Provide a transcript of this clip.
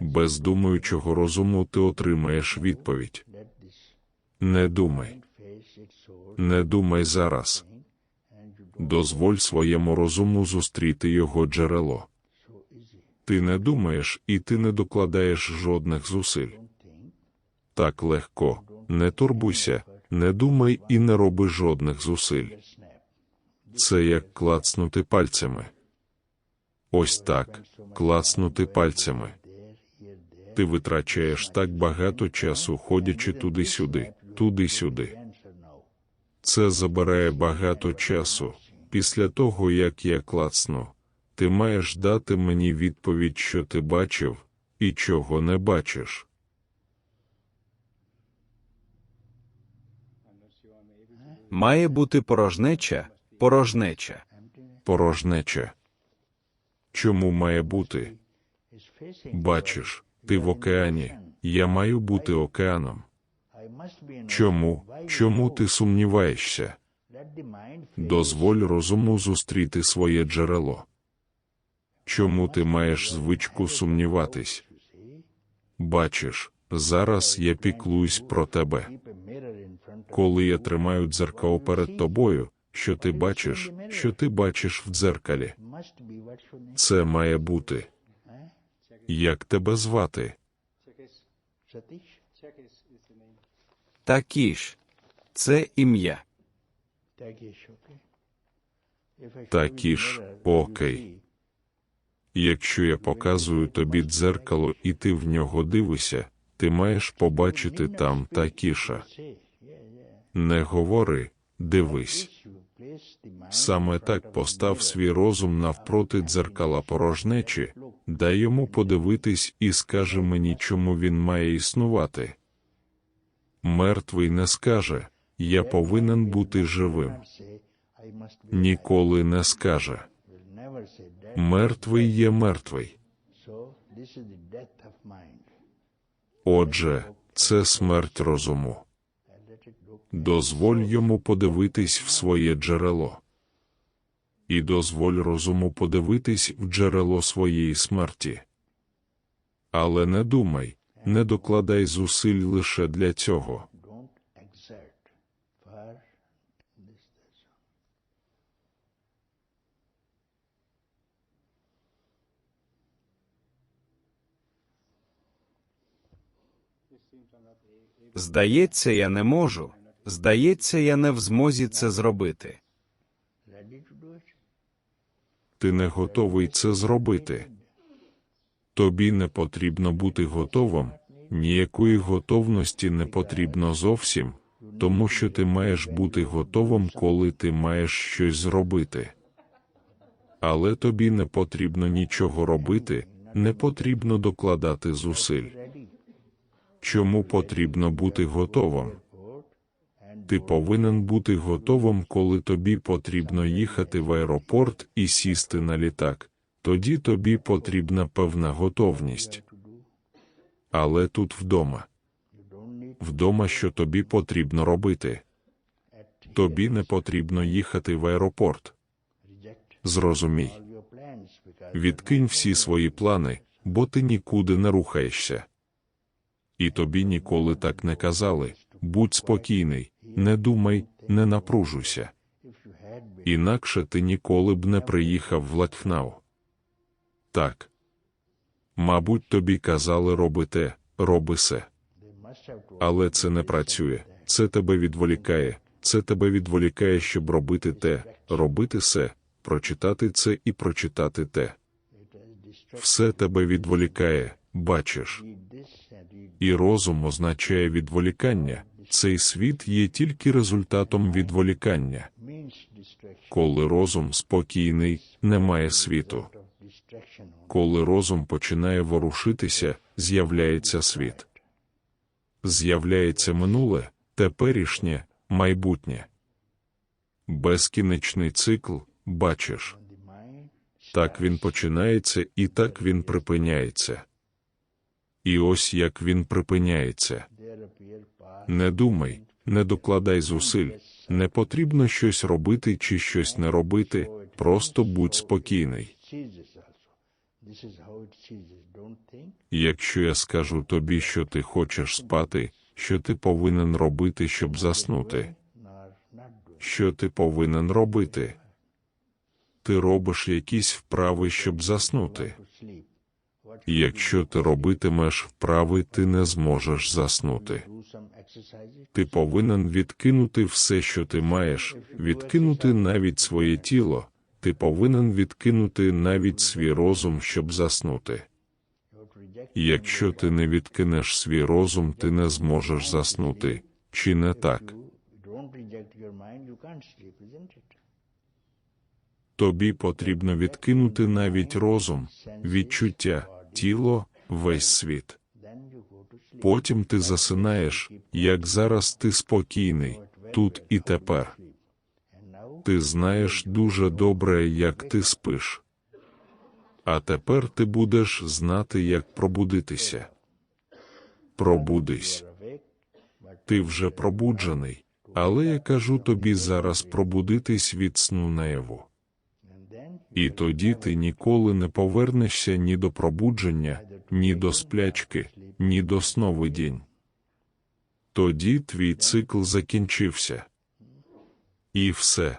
Без думаючого розуму ти отримаєш відповідь. Не думай, не думай зараз. Дозволь своєму розуму зустріти його джерело. Ти не думаєш і ти не докладаєш жодних зусиль. Так легко, не турбуйся, не думай і не роби жодних зусиль. Це як клацнути пальцями. Ось так, клацнути пальцями. Ти витрачаєш так багато часу, ходячи туди-сюди, туди-сюди. Це забирає багато часу. Після того, як я клацну, ти маєш дати мені відповідь, що ти бачив, і чого не бачиш. Має бути порожнеча, порожнеча. Порожнеча. Чому має бути? Бачиш, ти в океані. Я маю бути океаном. Чому? Чому ти сумніваєшся? Дозволь розуму зустріти своє джерело. Чому ти маєш звичку сумніватись? Бачиш, зараз я піклуюсь про тебе. Коли я тримаю дзеркало перед тобою, що ти бачиш, що ти бачиш в дзеркалі? Це має бути. Як тебе звати? Такіш. Це ім'я. Такі ж, окей. Якщо я показую тобі дзеркало і ти в нього дивишся, ти маєш побачити там такіша. Не говори, дивись. Саме так постав свій розум навпроти дзеркала порожнечі, дай йому подивитись і скаже мені, чому він має існувати. Мертвий не скаже, я повинен бути живим. Ніколи не скаже. Мертвий є мертвий. Отже, це смерть розуму. Дозволь йому подивитись в своє джерело. І дозволь розуму подивитись в джерело своєї смерті. Але не думай, не докладай зусиль лише для цього. Здається, я не можу. Здається, я не в змозі це зробити. Ти не готовий це зробити. Тобі не потрібно бути готовим, ніякої готовності не потрібно зовсім, тому що ти маєш бути готовим, коли ти маєш щось зробити. Але тобі не потрібно нічого робити, не потрібно докладати зусиль. Чому потрібно бути готовим? Ти повинен бути готовим, коли тобі потрібно їхати в аеропорт і сісти на літак. Тоді тобі потрібна певна готовність. Але тут вдома. Вдома, що тобі потрібно робити. Тобі не потрібно їхати в аеропорт. Зрозумій. Відкинь всі свої плани, бо ти нікуди не рухаєшся. І тобі ніколи так не казали будь спокійний, не думай, не напружуйся. Інакше ти ніколи б не приїхав в Латьфнау. Так. Мабуть, тобі казали роби те, роби се. Але це не працює, це тебе відволікає, це тебе відволікає, щоб робити те, робити се, прочитати це і прочитати те. Все тебе відволікає, бачиш. І розум означає відволікання. Цей світ є тільки результатом відволікання. Коли розум спокійний, немає світу. Коли розум починає ворушитися, з'являється світ. З'являється минуле, теперішнє, майбутнє. Безкінечний цикл, бачиш. Так він починається і так він припиняється. І ось як він припиняється. Не думай, не докладай зусиль, не потрібно щось робити чи щось не робити, просто будь спокійний. Якщо я скажу тобі, що ти хочеш спати, що ти повинен робити, щоб заснути, що ти повинен робити? Ти робиш якісь вправи, щоб заснути. Якщо ти робитимеш вправи, ти не зможеш заснути. Ти повинен відкинути все, що ти маєш, відкинути навіть своє тіло. Ти повинен відкинути навіть свій розум, щоб заснути. Якщо ти не відкинеш свій розум, ти не зможеш заснути. Чи не так? Тобі потрібно відкинути навіть розум, відчуття, тіло, весь світ. Потім ти засинаєш, як зараз ти спокійний, тут і тепер. Ти знаєш дуже добре, як ти спиш. А тепер ти будеш знати, як пробудитися. Пробудись. Ти вже пробуджений, але я кажу тобі зараз пробудитись від сну наяву. І тоді ти ніколи не повернешся ні до пробудження, ні до сплячки, ні до сновидінь. Тоді твій цикл закінчився. І все.